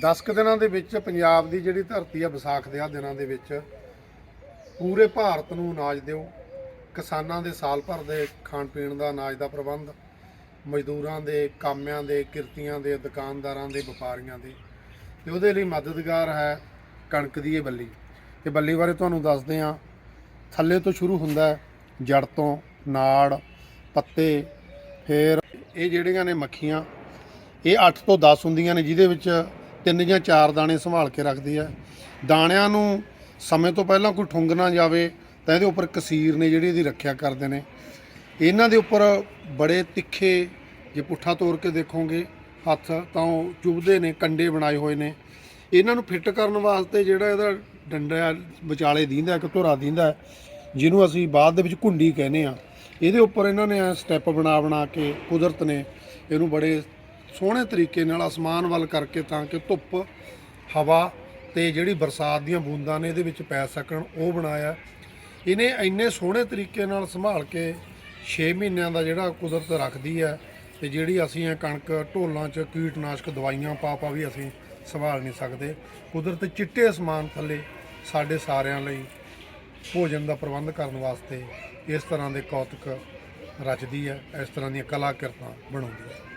10 ਕੁ ਦਿਨਾਂ ਦੇ ਵਿੱਚ ਪੰਜਾਬ ਦੀ ਜਿਹੜੀ ਧਰਤੀ ਆ ਵਿਸਾਖ ਦੇ ਆ ਦਿਨਾਂ ਦੇ ਵਿੱਚ ਪੂਰੇ ਭਾਰਤ ਨੂੰ ਅਨਾਜ ਦਿਓ। ਕਿਸਾਨਾਂ ਦੇ ਸਾਲ ਭਰ ਦੇ ਖਾਣ ਪੀਣ ਦਾ ਅਨਾਜ ਦਾ ਪ੍ਰਬੰਧ, ਮਜ਼ਦੂਰਾਂ ਦੇ, ਕਾਮਿਆਂ ਦੇ, ਕਿਰਤੀਆਂ ਦੇ, ਦੁਕਾਨਦਾਰਾਂ ਦੇ, ਵਪਾਰੀਆਂ ਦੇ। ਤੇ ਉਹਦੇ ਲਈ ਮਦਦਗਾਰ ਹੈ ਕਣਕ ਦੀ ਇਹ ਬੱਲੀ। ਤੇ ਬੱਲੀ ਬਾਰੇ ਤੁਹਾਨੂੰ ਦੱਸਦੇ ਹਾਂ। ਥੱਲੇ ਤੋਂ ਸ਼ੁਰੂ ਹੁੰਦਾ ਹੈ ਜੜ ਤੋਂ, ਨਾੜ, ਪੱਤੇ, ਫਿਰ ਇਹ ਜਿਹੜੀਆਂ ਨੇ ਮੱਖੀਆਂ ਇਹ 8 ਤੋਂ 10 ਹੁੰਦੀਆਂ ਨੇ, ਜਿਹਦੇ ਵਿੱਚ ਤਿੰਨ ਜਾਂ ਚਾਰ ਦਾਣੇ ਸੰਭਾਲ ਕੇ ਰੱਖਦੀ ਹੈ। ਦਾਣਿਆਂ ਨੂੰ ਸਮੇਂ ਤੋਂ ਪਹਿਲਾਂ ਕੋਈ ਠੁੰਗ ਨਾ ਜਾਵੇ, ਤਾਂ ਇਹਦੇ ਉੱਪਰ ਕਸੀਰ ਨੇ ਜਿਹੜੀ ਇਹਦੀ ਰੱਖਿਆ ਕਰਦੇ ਨੇ। ਇਹਨਾਂ ਦੇ ਉੱਪਰ ਬੜੇ ਤਿੱਖੇ ਜੇ ਪੁੱਠਾ ਤੋੜ ਕੇ ਦੇਖੋਗੇ, ਹੱਥ ਤਾਂ ਉਹ ਚੁੱਭਦੇ ਨੇ, ਕੰਡੇ ਬਣਾਏ ਹੋਏ ਨੇ। ਇਹਨਾਂ ਨੂੰ ਫਿੱਟ ਕਰਨ ਵਾਸਤੇ ਜਿਹੜਾ ਇਹਦਾ ਡੰਡਾ ਵਿਚਾਲੇ ਦੀਂਦਾ, ਇੱਕ ਧੁਰਾ ਦੀਂਦਾ ਜਿਹਨੂੰ ਅਸੀਂ ਬਾਅਦ ਦੇ ਵਿੱਚ ਕੁੰਡੀ ਕਹਿੰਦੇ ਆ ਇਹਦੇ ਉੱਪਰ ਇਹਨਾਂ ਨੇ ਸਟੈਪ ਬਣਾ ਬਣਾ ਕੇ ਕੁਦਰਤ ਨੇ ਇਹਨੂੰ ਬੜੇ ਸੋਹਣੇ ਤਰੀਕੇ ਨਾਲ ਅਸਮਾਨ ਵੱਲ ਕਰਕੇ ਤਾਂ ਕਿ ਧੁੱਪ, ਹਵਾ ਤੇ ਜਿਹੜੀ ਬਰਸਾਤ ਦੀਆਂ ਬੂੰਦਾਂ ਨੇ ਇਹਦੇ ਵਿੱਚ ਪੈ ਸਕਣ, ਉਹ ਬਣਾਇਆ। ਇਹਨੇ ਇੰਨੇ ਸੋਹਣੇ ਤਰੀਕੇ ਨਾਲ ਸੰਭਾਲ ਕੇ 6 ਮਹੀਨਿਆਂ ਦਾ ਜਿਹੜਾ ਕੁਦਰਤ ਰੱਖਦੀ ਹੈ ਤੇ ਜਿਹੜੀ ਅਸੀਂ ਇਹ ਕਣਕ ਢੋਲਾਂ 'ਚ ਕੀਟਨਾਸ਼ਕ ਦਵਾਈਆਂ ਪਾ ਪਾ ਵੀ ਅਸੀਂ ਸੰਭਾਲ ਨਹੀਂ ਸਕਦੇ। ਕੁਦਰਤ ਚਿੱਟੇ ਅਸਮਾਨ ਥੱਲੇ ਸਾਡੇ ਸਾਰਿਆਂ ਲਈ ਭੋਜਨ ਦਾ ਪ੍ਰਬੰਧ ਕਰਨ ਵਾਸਤੇ ਇਸ ਤਰ੍ਹਾਂ ਦੇ ਕੌਤਕ ਰਚਦੀ ਹੈ, ਇਸ ਤਰ੍ਹਾਂ ਦੀਆਂ ਕਲਾਕ੍ਰਿਤਾਂ ਬਣਾਉਂਦੀ ਹੈ।